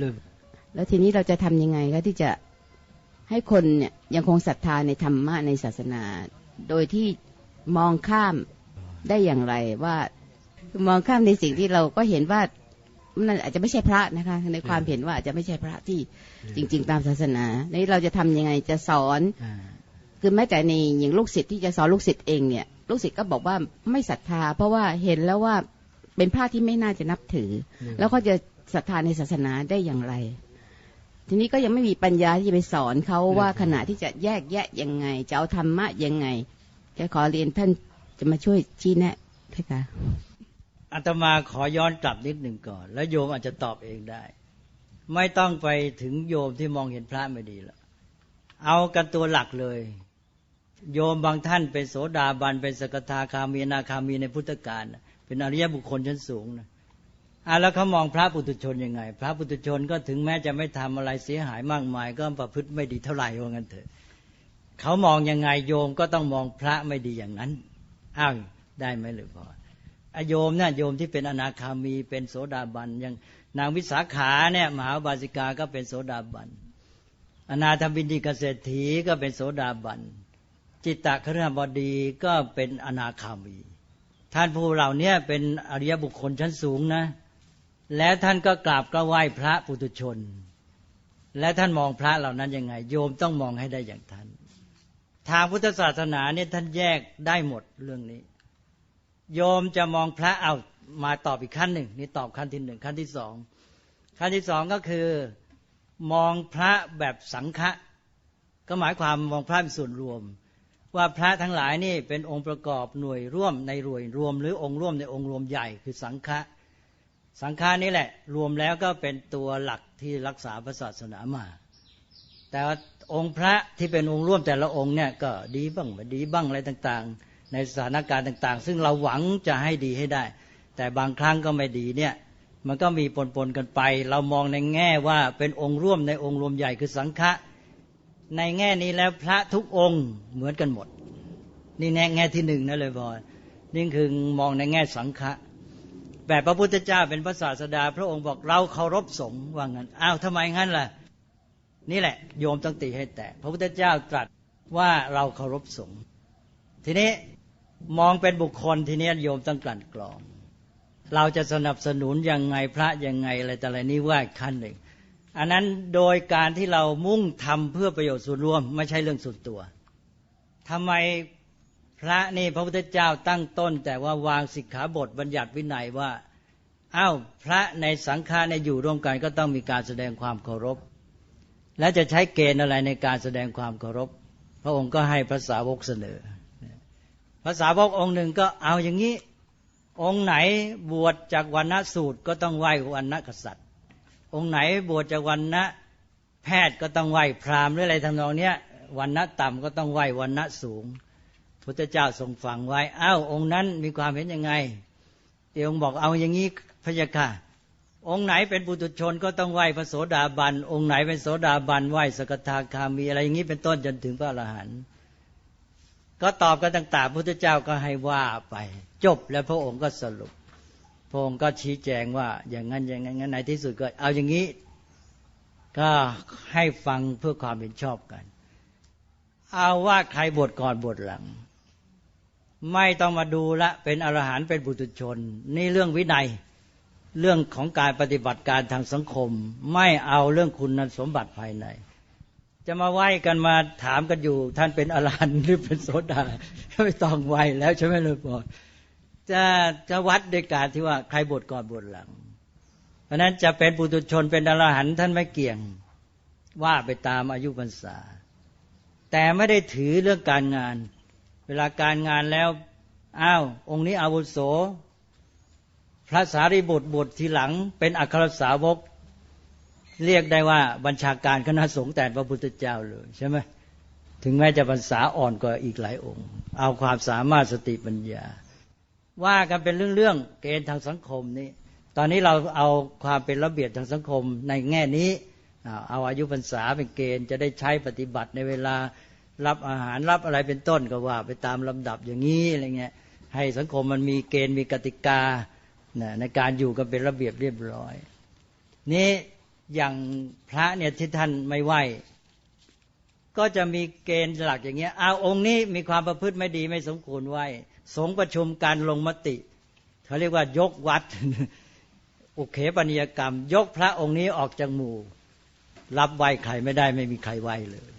เลยแล้วทีนี้เราจะทำยังไงก็ที่จะให้คนเนี่ยยังคงศรัทธาในธรรมะในศาสนา โดยที่มองข้ามได้อย่างไรว่าคือมองข้ามในสิ่งที่เราก็เห็นว่ามันอาจจะไม่ใช่พระนะคะ ในความเห็นว่าอาจจะไม่ใช่พระที่จริง ๆ ตามศาสนานี้เราจะทำยังไงจะสอนอ่าคือแม้แต่ในอย่างลูกศิษย์ที่จะสอนลูกศิษย์เองเนี่ย ลูกศิษย์ก็บอกว่าไม่ศรัทธา เพราะว่าเห็นแล้วว่าเป็นพระที่ไม่น่าจะนับถือ แล้วเขาจะ ศรัทธาในศาสนาได้อย่างไร ทีนี้ก็ยังไม่มีปัญญาที่จะไปสอนเขาว่าขณะที่จะแยกแยะยังไง จะเอาธรรมะยังไงจะขอเรียนท่านจะมาช่วยชี้แนะด้วยค่ะอาตมาขอย้อนกลับนิดหนึ่งก่อน แล้วโยมอาจจะตอบเองได้ ไม่ต้องไปถึงโยมที่มองเห็นพระไม่ดีแล้วเอากันตัวหลักเลย โยมบางท่านเป็นโสดาบันเป็นสกทาคามีอนาคามีในพุทธกาลน่ะเป็นอริยบุคคลชั้นสูงนะ อะแล้วเขามองพระปุถุชนยังไง พระปุถุชนก็ถึงแม้จะไม่ทำอะไรเสียหายมากมาย ก็ประพฤติไม่ดีเท่าไหร่ว่างั้นเถอะเขามองยังไงโยมก็ต้องมองพระไม่ดีอย่างนั้นอ้าวได้ไหมหรือพออโยมเนี่ยโยมที่เป็นอนาคามีเป็นโสดาบันย่างนางวิสาขาเนี่ยมหาบาสิกาก็เป็นโสดาบันอนาถบินดีเกษตรถีก็เป็นโสดาบันจิตตะคฤหบดีก็เป็นอนาคามี ท่านผู้เหล่านี้เป็นอริยบุคคลชั้นสูงนะ แล้วท่านก็กราบก็ไหว้พระปุถุชน และท่านมองพระเหล่านั้นยังไง โยมต้องมองให้ได้อย่างท่าน ทางพุทธศาสนาเนี่ยท่านแยกได้หมดเรื่องนี้ โยมจะมองพระเอามาตอบอีกขั้นหนึ่งนี่ตอบขั้นที่หนึ่งขั้นที่สองขั้นที่สองก็คือมองพระแบบสังฆะก็หมายความมองพระเป็นส่วนรวม ว่าพระทั้งหลายนี่เป็นองค์ประกอบหน่วยร่วมในหน่วยรวม หรือองค์ร่วมในองค์รวมใหญ่คือสังฆะ สังฆานี่แหละ รวมแล้วก็เป็นตัวหลักที่รักษาพระศาสนามา แต่องค์พระที่เป็นองค์ร่วมแต่ละองค์เนี่ยก็ดีบ้างไม่ดีบ้างอะไรต่างๆ ในสถานการณ์ต่าง ๆ ซึ่งเราหวังจะให้ดีให้ได้ แต่บางครั้งก็ไม่ดีเนี่ยมันก็มีปนๆกันไป เรามองในแง่ว่าเป็นองค์ร่วมในองค์รวมใหญ่คือสังฆะในแง่นี้แล้วพระทุกองค์เหมือนกันหมด นี่แง่แง่ที่หนึ่งนะเลยพอยนี่คือมองในแง่สังฆะ แบบพระพุทธเจ้าเป็นพระศาสดา พระองค์บอกเราเคารพสงฆ์ว่างั้นอ้าวทำไมงั้นล่ะ นี่แหละ โยมต้องตีให้แตกพระพุทธเจ้าตรัสว่าเราเคารพสงฆ์ทีนี้มองเป็นบุคคลทีนี้โยมต้องกลั่นกรอง เราจะสนับสนุนยังไงพระยังไงอะไรแต่อะไรนี่ว่าขั้นหนึ่ง อันนั้นโดยการที่เรามุ่งทำเพื่อประโยชน์ส่วนรวม ไม่ใช่เรื่องส่วนตัวทำไม พระนี่พระพุทธเจ้าตั้งต้น แต่ว่าวางสิกขาบทบัญญัติวินัยว่าอ้าวพระในสังฆาในอยู่ร่วมกันก็ต้องมีการแสดงความเคารพ และจะใช้เกณฑ์อะไรในการแสดงความเคารพ พระองค์ก็ให้พระสาวกเสนอพระสาวกองค์หนึ่งก็เอาอย่างนี้ องค์ไหนบวชจากวันณสูตรก็ต้องไหว้วันณกษัตริย์ องค์ไหนบวชจากวันณะแพทย์ก็ต้องไหว้พราหมณ์หรืออะไรทำนองเนี้ยวันณะต่ำก็ต้องไหว้วันณะสูง พุทธเจ้าทรงฟังไว้อ้าวองค์นั้นมีความเห็นยังไงเดี๋ยวองค์บอกเอาอย่างนี้พระยาค่ะองค์ไหนเป็นปุถุชนก็ต้องไหว้พระโสดาบัน องค์ไหนเป็นโสดาบันไหว้สกทาคามีอะไรอย่างนี้เป็นต้นจนถึงพระอรหันต์ก็ตอบกันต่างๆพุทธเจ้าก็ให้ว่าไป จบแล้วพระองค์ก็สรุป พระองค์ก็ชี้แจงว่า อย่างนั้นอย่างนั้นงั้นในที่สุดก็ เอาอย่างนี้ ก็ให้ฟังเพื่อความเป็นชอบกัน เอาว่าใครบวชก่อนบวชหลัง ไม่ต้องมาดูละเป็นอรหันต์เป็นบุตุชน นี่เรื่องวินัยเรื่องของการปฏิบัติการทางสังคม ไม่เอาเรื่องคุณสมบัติภายใน จะมาไหว้กันมาถามกันอยู่ ท่านเป็นอรหันต์หรือเป็นโสดาไม่ต้องไหว้แล้วใช่ไหมเลยพอจะจะวัดด้วยการที่ว่าใครบวชก่อนบวชหลัง เพราะนั้นจะเป็นปุถุชนเป็นอรหันต์ท่านไม่เกี่ยงว่าไปตามอายุพรรษา แต่ไม่ได้ถือเรื่องการงาน เวลาการงานแล้วอ้าวองค์นี้อาวุโส พระสารีบุตรบททีหลัง เป็นอัครสาวก เรียกได้ว่าบัญชาการคณะสงฆ์แต่พระพุทธเจ้าเลยใช่ไหมถึงแม้จะพรรษาอ่อนกว่าอีกหลายองค์ เอาความสามารถสติปัญญา ว่ากันเป็นเรื่องๆเกณฑ์ทางสังคมนี้ ตอนนี้เราเอาความเป็นระเบียบทางสังคมในแง่นี้ เอาอายุพรรษาเป็นเกณฑ์จะได้ใช้ปฏิบัติในเวลา รับอาหารรับอะไรเป็นต้นก็ว่า ไปตามลำดับอย่างนี้อะไรเงี้ยให้สังคมมันมีเกณฑ์มีกติกาในการอยู่กันเป็นระเบียบเรียบร้อย นี้อย่างพระเนี่ยที่ท่านไม่ไหวก็จะมีเกณฑ์หลักอย่างเงี้ยเอาองค์นี้มีความประพฤติไม่ดีไม่สมควรไหวสงประชุมการลงมติเขาเรียกว่ายกวัด อุเขปนิยกรรม ยกพระองค์นี้ออกจากหมู่ รับไหวใครไม่ได้ไม่มีใครไหวเลย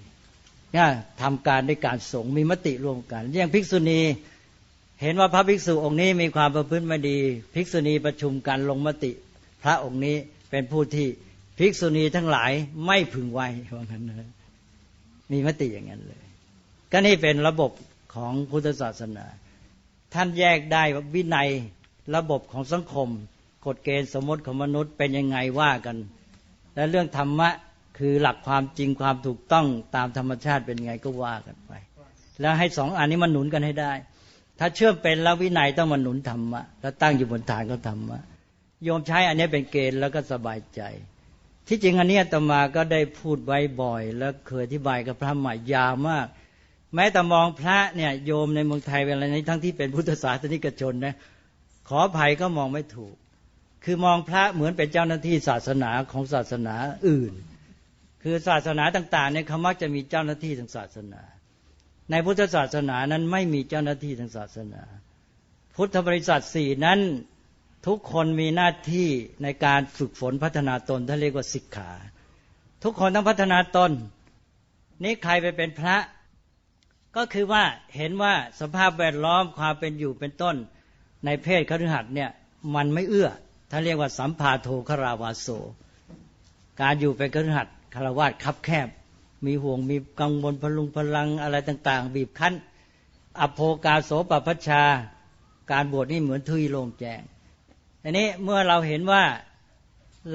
นี่ยทำการด้วยการสงมีมติร่วมกัน อย่างภิกษุณีเห็นว่าพระภิกษุองค์นี้มีความประพฤติไม่ดี ภิกษุณีประชุมกันลงมติ พระองค์นี้เป็นผู้ที่ภิกษุณีทั้งหลายไม่พึงไหวว่างั้นนะมีมติอย่างนั้นเลย ก็นี่เป็นระบบของพุทธศาสนา ท่านแยกได้ว่าวินัยระบบของสังคม กฎเกณฑ์สมมติของมนุษย์เป็นยังไงว่ากัน และเรื่องธรรมะ คือหลักความจริงความถูกต้องตามธรรมชาติเป็นไงก็ว่ากันไป แล้วให้สองอันนี้มันหนุนกันให้ได้ ถ้าเชื่อมเป็นแล้ววินัยต้องมาหนุนธรรมะแล้วตั้งอยู่บนฐานของธรรมะโยมใช้อันนี้เป็นเกณฑ์แล้วก็สบายใจ ที่จริงอันนี้ตมาก็ได้พูดไว้บ่อย แล้วเคยอธิบายกับพระใหม่ยาวมาก แม้แต่มองพระเนี่ยโยมในเมืองไทยเวลานี้ทั้งที่เป็นพุทธศาสนิกชนนะขออภัยก็มองไม่ถูก คือมองพระเหมือนเป็นเจ้าหน้าที่ศาสนาของศาสนาอื่น คือศาสนาต่างๆเนี่ยเขามักจะมีเจ้าหน้าที่ทางศาสนา ในพุทธศาสนานั้นไม่มีเจ้าหน้าที่ทางศาสนา พุทธบริษัทสี่นั้นทุกคนมีหน้าที่ในการฝึกฝนพัฒนาตนท่านเรียกว่าศิกขา ทุกคนต้องพัฒนาตน นี่ใครไปเป็นพระ ก็คือว่าเห็นว่าสภาพแวดล้อมความเป็นอยู่เป็นต้น ในเพศคฤหัสถ์เนี่ยมันไม่เอื้อท่านเรียกว่าสัมภาโทคราวาโสการอยู่เป็นคฤหัสถ์ คารวาสคับแคบ มีห่วงมีกังวลพลุงพลังอะไรต่าง ๆ บีบคั้น อโภกาโสปปัชชา การบวชนี่เหมือนทุยโลงแจงอันนี้เมื่อเราเห็นว่า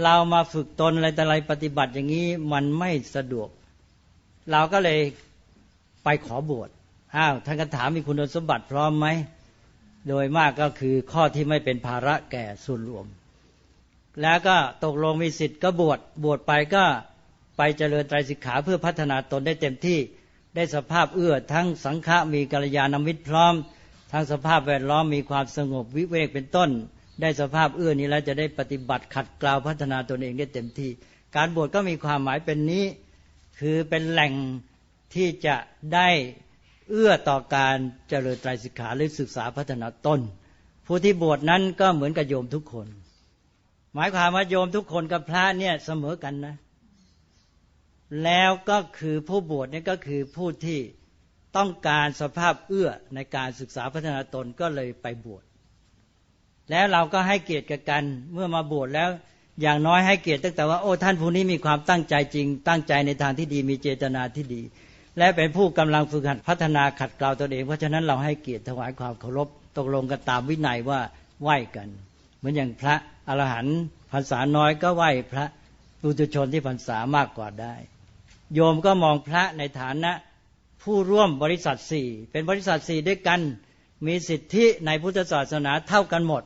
เรามาฝึกตนอะไรแต่อะไรปฏิบัติอย่างนี้มันไม่สะดวก เราก็เลยไปขอบวชอ้าวท่านก็ถามมีคุณสมบัติพร้อมไหมโดยมากก็คือข้อที่ไม่เป็นภาระแก่ส่วนรวม แล้วก็ตกลงมีสิทธิ์ก็บวชบวชไปก็ ไปเจริญไตรสิกขาเพื่อพัฒนาตนได้เต็มที่ได้สภาพเอื้อทั้งสังฆะมีกัลยาณมิตรพร้อม ทั้งสภาพแวดล้อมมีความสงบวิเวกเป็นต้น ได้สภาพเอื้อนี้แล้วจะได้ปฏิบัติขัดเกลาพัฒนาตนเองได้เต็มที่ การบวชก็มีความหมายเป็นนี้ คือเป็นแหล่งที่จะได้เอื้อต่อการเจริญไตรสิกขาหรือศึกษาพัฒนาตนผู้ที่บวชนั้นก็เหมือนกับโยมทุกคน หมายความว่าโยมทุกคนกับพระเนี่ยเสมอกันนะ แล้วก็คือผู้บวชนี่ก็คือผู้ที่ต้องการสภาพเอื้อในการศึกษาพัฒนาตนก็เลยไปบวช แล้วเราก็ให้เกียรติกับกันเมื่อมาบวชแล้วอย่างน้อยให้เกียรติตั้งแต่ว่าโอ้ท่านผู้นี้มีความตั้งใจจริง ตั้งใจในทางที่ดีมีเจตนาที่ดี และเป็นผู้กำลังฝึกหัดพัฒนาขัดเกลาตนเอง เพราะฉะนั้นเราให้เกียรติถวายความเคารพตกลงกันตามวินัยว่าไหว้กัน เหมือนอย่างพระอรหันต์พรรษาน้อยก็ไหว้พระปุถุชนที่พรรษามากกว่าได้ โยมก็มองพระในฐานะผู้ร่วมบริษัทสี่เป็นบริษัทสี่ด้วยกัน มีสิทธิในพุทธศาสนาเท่ากันหมด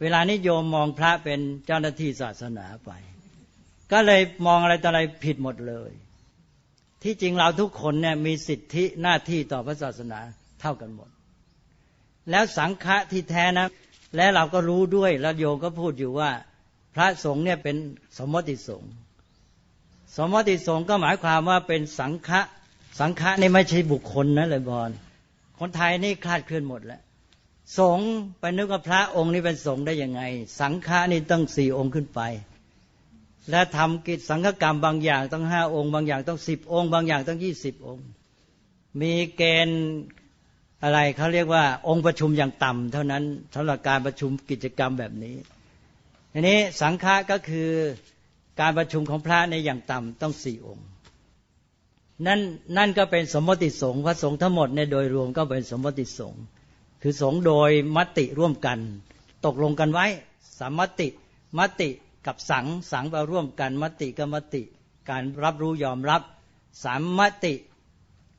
เวลานี้โยมมองพระเป็นเจ้าหน้าที่ศาสนาไป ก็เลยมองอะไรต่ออะไรผิดหมดเลย ที่จริงเราทุกคนเนี่ยมีสิทธิหน้าที่ต่อพระศาสนาเท่ากันหมด แล้วสังฆะที่แท้นะ และเราก็รู้ด้วยแล้วโยมก็พูดอยู่ว่า พระสงฆ์เนี่ยเป็นสมมติสงฆ์ สมมติสงฆ์ก็หมายความว่าเป็นสังฆะสังฆะนี่ไม่ใช่บุคคลนะเลยบอลคนไทยนี่คลาดเคลื่อนหมดแล้วสงฆ์ไปนึกว่าพระองค์นี้เป็นสงฆ์ได้ยังไง สังฆะนี่ต้องสี่องค์ขึ้นไป และทำกิจสังฆกรรมบางอย่างต้องห้าองค์ บางอย่างต้องสิบองค์ บางอย่างต้องยี่สิบองค์ มีเกณฑ์อะไรเขาเรียกว่า องค์ประชุมอย่างต่ำเท่านั้นสำหรับการประชุมกิจกรรมแบบนี้ทีนี้สังฆะก็คือ การประชุมของพระในอย่างต่ำต้องสี่องค์ นั่นนั่นก็เป็นสมมติสงฆ์พระสงฆ์ทั้งหมดในโดยรวมก็เป็นสมมติสงฆ์คือสงฆ์โดยมติร่วมกัน ตกลงกันไว้สามมติมติกับสังสังไปร่วมกันมติกับมติ การรับรู้ยอมรับ สามมติ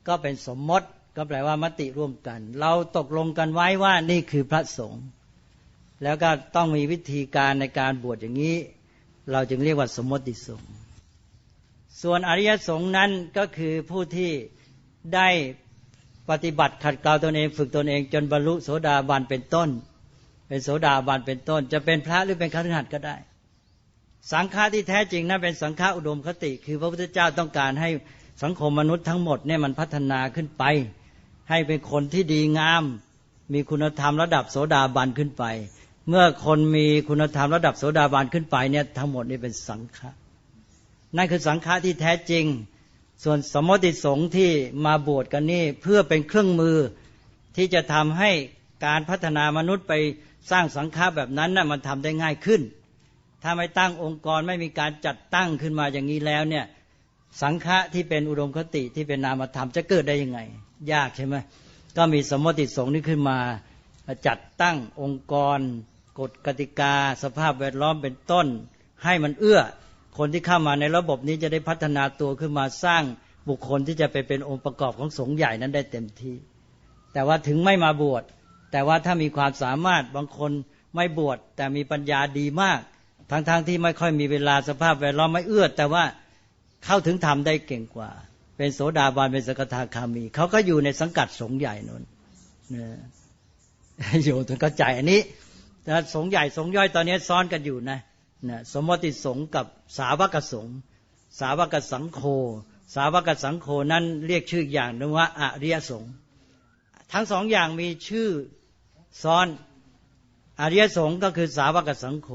ก็เป็นสมมติก็แปลว่ามติร่วมกัน เราตกลงกันไว้ว่านี่คือพระสงฆ์แล้วก็ต้องมีวิธีการในการบวชอย่างนี้ เราจึงเรียกว่าสมมติสงฆ์ส่วนอริยสงฆ์นั้นก็คือผู้ที่ได้ปฏิบัติขัดเกลาตนเองฝึกตนเอง จนบรรลุโสดาบันเป็นต้น เป็นโสดาบันเป็นต้น จะเป็นพระหรือเป็นฆราวาสก็ได้ สังฆาที่แท้จริงนั้นเป็นสังฆาอุดมคติ คือพระพุทธเจ้าต้องการให้สังคมมนุษย์ทั้งหมดเนี่ยมันพัฒนาขึ้นไป ให้เป็นคนที่ดีงาม มีคุณธรรมระดับโสดาบันขึ้นไป เมื่อคนมีคุณธรรมระดับโสดาบันขึ้นไปเนี่ยทั้งหมดนี่เป็นสังฆะนั่นคือสังฆะที่แท้จริง ส่วนสมมติสงฆ์ที่มาบวชกันนี่เพื่อเป็นเครื่องมือที่จะทำให้การพัฒนามนุษย์ไปสร้างสังฆะแบบนั้นน่ะมันทำได้ง่ายขึ้น ถ้าไม่ตั้งองค์กรไม่มีการจัดตั้งขึ้นมาอย่างนี้แล้วเนี่ยสังฆะที่เป็นอุดมคติที่เป็นนามธรรมจะเกิดได้ยังไง ยากใช่ไหมก็มีสมมติสงฆ์นี้ขึ้นมาจัดตั้งองค์กร กฎกติกาสภาพแวดล้อมเป็นต้น ให้มันเอื้อ คนที่เข้ามาในระบบนี้จะได้พัฒนาตัวขึ้นมาสร้างบุคคลที่จะไปเป็นองค์ประกอบของสงฆ์ใหญ่นั้นได้เต็มที่ แต่ว่าถึงไม่มาบวช แต่ว่าถ้ามีความสามารถบางคนไม่บวชแต่มีปัญญาดีมาก ทั้งๆทที่ไม่ค่อยมีเวลาสภาพแวดล้อมไม่เอื้อ แต่ว่าเข้าถึงธรรมได้เก่งกว่า เป็นโสดาบันเป็นสกทาคามี เขาก็อยู่ในสังกัดสงฆ์ใหญ่นนอยู่ถึงเข้าใจอันนี้ สงใหญ่สงย่อยตอนนี้ซ้อนกันอยู่นะนะสมมติสงกับสาวกสงสาวกสังโฆสาวกสังโฆนั้นเรียกชื่ออย่างนึงว่าอริยสงฆ์ทั้งสองอย่างมีชื่อซ้อนอริยสงฆ์ก็คือสาวกสังโฆ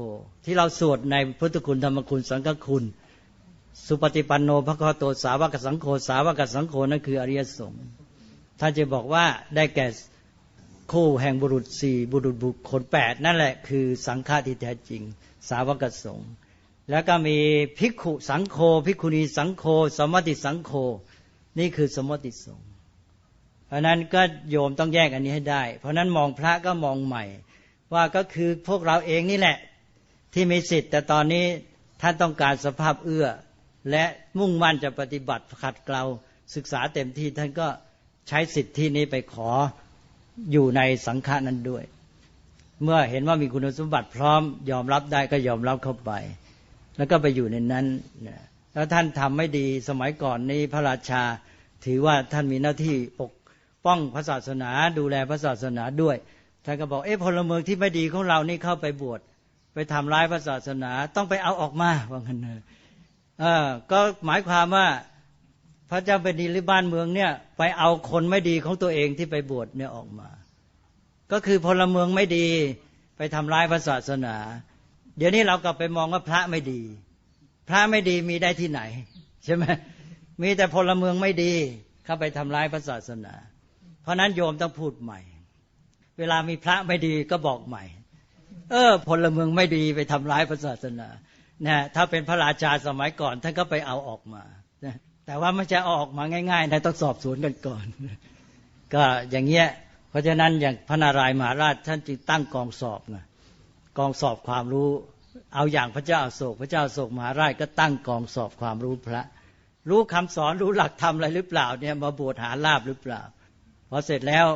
ที่เราสวดในพุทธคุณธรรมคุณสังฆคุณ สุปฏิปันโนพระคโตสาวกสังโฆสาวกสังโฆนั่นคืออริยสงฆ์ท่านจะบอกว่าได้แก่ คู่แห่งบุรุษสี่บุรุษบุคคลแปดนั่นแหละคือสังฆาที่แท้จริง สาวกสงฆ์แล้วก็มีภิกขุสังโฆภิกขุณีสังโฆสมมติสังโฆนี่คือสมมติสงฆ์เพราะนั้นก็โยมต้องแยกอันนี้ให้ได้ เพราะนั้นมองพระก็มองใหม่ ว่าก็คือพวกเราเองนี่แหละ ที่มีสิทธิ์ แต่ตอนนี้ท่านต้องการสภาพเอื้อ และมุ่งมั่นจะปฏิบัติขัดเกลาศึกษาเต็มที่ท่านก็ใช้สิทธิที่นี้ไปขอ อยู่ในสังฆานั้นด้วย เมื่อเห็นว่ามีคุณสมบัติพร้อมยอมรับได้ก็ยอมรับเข้าไป แล้วก็ไปอยู่ในนั้นแล้วท่านทำไม่ดีสมัยก่อนนี้พระราชาถือว่าท่านมีหน้าที่ปกป้องพระศาสนา ดูแลพระศาสนาด้วยท่านก็บอกเอ๊ะพลเมืองที่ไม่ดีของเรานี่เข้าไปบวชไปทำร้ายพระศาสนาต้องไปเอาออกมาว่างั้นเลยก็หมายความว่า พระเจ้าเป็นดีหรือบ้านเมืองเนี่ย ไปเอาคนไม่ดีของตัวเองที่ไปบวชเนี่ยออกมา ก็คือพลเมืองไม่ดีไปทำร้ายพระศาสนา เดี๋ยวนี้เรากลับไปมองว่าพระไม่ดี พระไม่ดีมีได้ที่ไหน ใช่ไหมมีแต่พลเมืองไม่ดีเข้าไปทำร้ายพระศาสนา เพราะนั้นโยมต้องพูดใหม่ เวลามีพระไม่ดีก็บอกใหม่ เออ พลเมืองไม่ดีไปทำร้ายพระศาสนานะถ้าเป็นพระราชาสมัยก่อนท่านก็ไปเอาออกมา แต่ว่าไม่จะออกมาง่ายๆนะต้องสอบสวนกันก่อน ก็อย่างเงี้ย เพราะฉะนั้นอย่างพระนารายมหาราชท่านจึงตั้งกองสอบนะกองสอบความรู้ เอาอย่างพระเจ้าโศก พระเจ้าโศกมหาราชก็ตั้งกองสอบความรู้พระ รู้คำสอนรู้หลักธรรมอะไรหรือเปล่าเนี่ยมาบวชหาลาบหรือเปล่าพอเสร็จแล้ว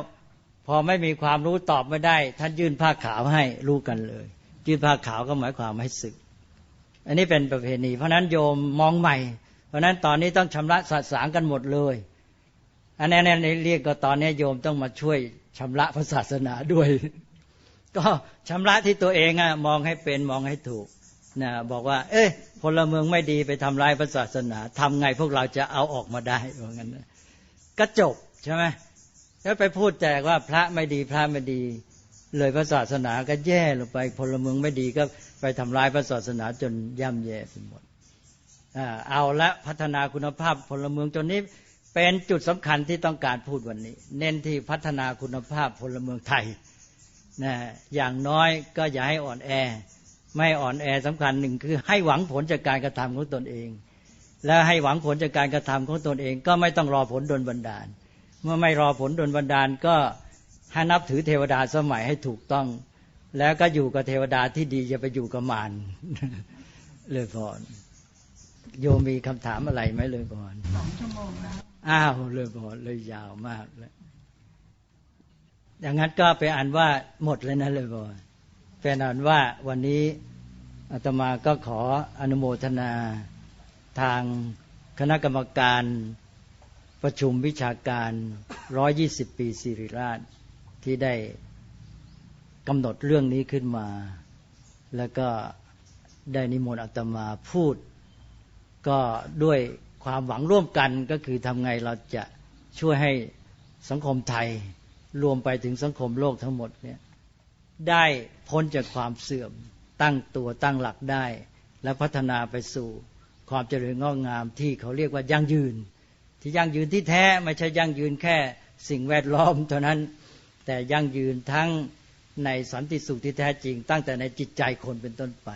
พอไม่มีความรู้ตอบไม่ได้ ท่านยื่นผ้าขาวให้รู้กันเลย ยื่นผ้าขาวก็หมายความให้ศึก อันนี้เป็นประเพณี เพราะนั้นโยมมองใหม่ เพราะนั้นตอนนี้ต้องชำระสัตสางกันหมดเลย อันนี้นเรียกก็ตอนนี้โยมต้องมาช่วยชำระพระศาสนาด้วย ก็ชำระที่ตัวเองอะมองให้เป็นมองให้ถูกนะบอกว่า เอ้ยพลเมืองไม่ดีไปทำลายพระศาสนาทำไงพวกเราจะเอาออกมาได้เหมือนกันก็จบใช่ไหมแล้วไปพูดแต่ว่าพระไม่ดีพระไม่ดี เลยพระศาสนาก็แย่ลงไปพลเมืองไม่ดีก็ไปทำลายพระศาสนาจนย่ำแย่ไปหมด เอาละพัฒนาคุณภาพพลเมืองจนนี้เป็นจุดสำคัญที่ต้องการพูดวันนี้ เน้นที่พัฒนาคุณภาพพลเมืองไทยนะอย่างน้อยก็อย่าให้อ่อนแอ ไม่อ่อนแอสำคัญหนึ่งคือให้หวังผลจากการกระทำของตนเอง และให้หวังผลจากการกระทำของตนเอง ก็ไม่ต้องรอผลดลบันดาล เมื่อไม่รอผลดลบันดาลก็ให้นับถือเทวดาสมัยให้ถูกต้อง แล้วก็อยู่กับเทวดาที่ดีจะไปอยู่กับมารเลยพร โยมมีคำถามอะไรไหมเลยพรสองชั่วโมงแล้วอ้าวเลยพรเลยยาวมากเลยอย่างนั้นก็ไปอ่านว่าหมดเลยนะเลยพรเป็นอ่านว่าวันนี้อาตมาก็ขออนุโมทนาทางคณะกรรมการประชุมวิชาการ 120 ปีสิริราชที่ได้กำหนดเรื่องนี้ขึ้นมา แล้วก็ได้นิมนต์อาตมาพูด ก็ด้วยความหวังร่วมกันก็คือทำไงเราจะช่วยให้สังคมไทยรวมไปถึงสังคมโลกทั้งหมดเนี่ยได้พ้นจากความเสื่อมตั้งตัวตั้งหลักได้ และพัฒนาไปสู่ความเจริญงอกงามที่เขาเรียกว่ายั่งยืน ที่ยั่งยืนที่แท้ไม่ใช่ยั่งยืนแค่สิ่งแวดล้อมเท่านั้นแต่ยั่งยืนทั้งในสันติสุขที่แท้จริง ตั้งแต่ในจิตใจคนเป็นต้นไป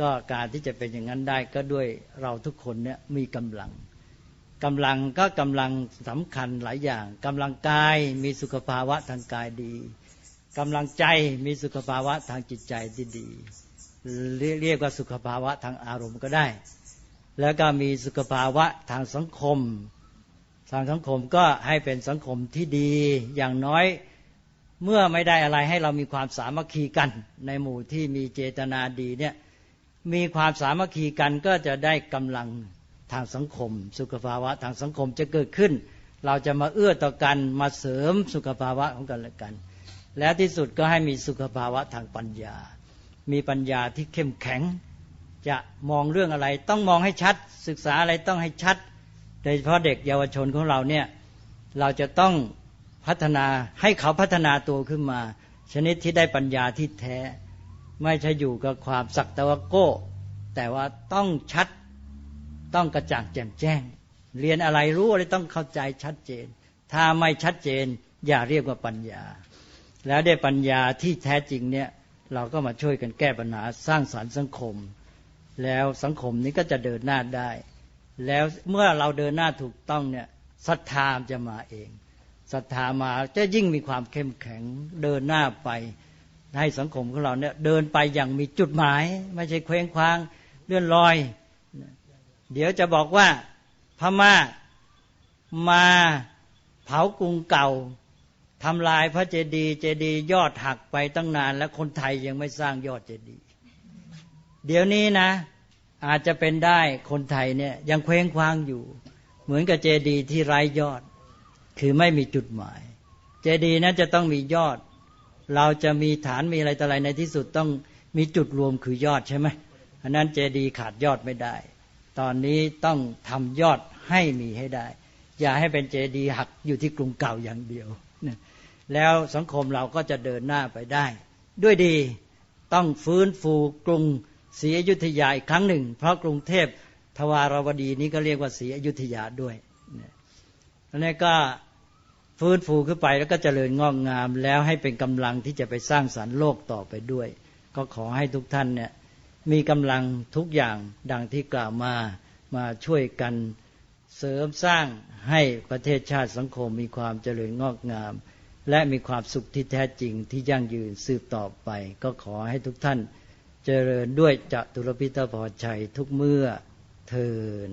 ก็การที่จะเป็นอย่างนั้นได้ก็ด้วยเราทุกคนเนี่ยมีกำลังกำลังก็กำลังสำคัญหลายอย่างกำลังกายมีสุขภาวะทางกายดีกำลังใจมีสุขภาวะทางจิตใจที่ดี เรียกว่าสุขภาวะทางอารมณ์ก็ได้ แล้วก็มีสุขภาวะทางสังคม ทางสังคมก็ให้เป็นสังคมที่ดีอย่างน้อยเมื่อไม่ได้อะไรให้เรามีความสามัคคีกัน ในหมู่ที่มีเจตนาดีเนี่ย มีความสามัคคีกันก็จะได้กำลังทางสังคม สุขภาวะทางสังคมจะเกิดขึ้น เราจะมาเอื้อต่อกันมาเสริมสุขภาวะของกันและกัน และที่สุดก็ให้มีสุขภาวะทางปัญญา มีปัญญาที่เข้มแข็ง จะมองเรื่องอะไรต้องมองให้ชัด ศึกษาอะไรต้องให้ชัดโดยเฉพาะเด็กเยาวชนของเราเนี่ยเราจะต้องพัฒนาให้เขาพัฒนาตัวขึ้นมา ชนิดที่ได้ปัญญาที่แท้ ไม่ใช่อยู่กับความสักตะวะโก้ แต่ว่าต้องชัดต้องกระจ่างแจ่มแจ้ง เรียนอะไรรู้อะไรต้องเข้าใจชัดเจน ถ้าไม่ชัดเจนอย่าเรียกว่าปัญญา แล้วได้ปัญญาที่แท้จริงเนี่ยเราก็มาช่วยกันแก้ปัญหาสร้างสารรค์สังคม แล้วสังคมนี้ก็จะเดินหน้าได้ แล้วเมื่อเราเดินหน้าถูกต้องเนี่ยศรัทธาจะมาเองศรัทธามาจะยิ่งมีความเข้มแข็งเดินหน้าไป ให้สังคมของเราเนี่ยเดินไปอย่างมีจุดหมาย ไม่ใช่เคว้งคว้างเลื่อนลอย เดี๋ยวจะบอกว่าพม่ามาเผากรุงเก่าทำลายพระเจดีย์เจดีย์ยอดหักไปตั้งนาน แล้วคนไทยยังไม่สร้างยอดเจดีย์เดี๋ยวนี้นะ อาจจะเป็นได้คนไทยเนี่ยยังเคว้งคว้างอยู่ เหมือนกับเจดีย์ที่ไร้ยอด คือไม่มีจุดหมาย เจดีย์นั้นจะต้องมียอด เราจะมีฐานมีอะไรต่ออะไรในที่สุดต้องมีจุดรวมคือยอดใช่ไหมอันนั้นเจดีย์ขาดยอดไม่ได้ ตอนนี้ต้องทำยอดให้มีให้ได้ อย่าให้เป็นเจดีย์หักอยู่ที่กรุงเก่าอย่างเดียวแล้วสังคมเราก็จะเดินหน้าไปได้ ด้วยดีต้องฟื้นฟูกรุงศรีอยุธยาอีกครั้งหนึ่ง เพราะกรุงเทพทวารวดีนี้ก็เรียกว่าศรีอยุธยาด้วยอันนี้ก็ ฟื้นฟูขึ้นไปแล้วก็เจริญงอกงาม แล้วให้เป็นกำลังที่จะไปสร้างสรรค์โลกต่อไปด้วย ก็ขอให้ทุกท่านเนี่ยมีกำลังทุกอย่างดังที่กล่าวมามาช่วยกันเสริมสร้างให้ประเทศชาติสังคมมีความเจริญงอกงาม และมีความสุขที่แท้จริงที่ยั่งยืนสืบต่อไป ก็ขอให้ทุกท่านเจริญด้วยจตุรพิทพรชัยทุกเมื่อเทิน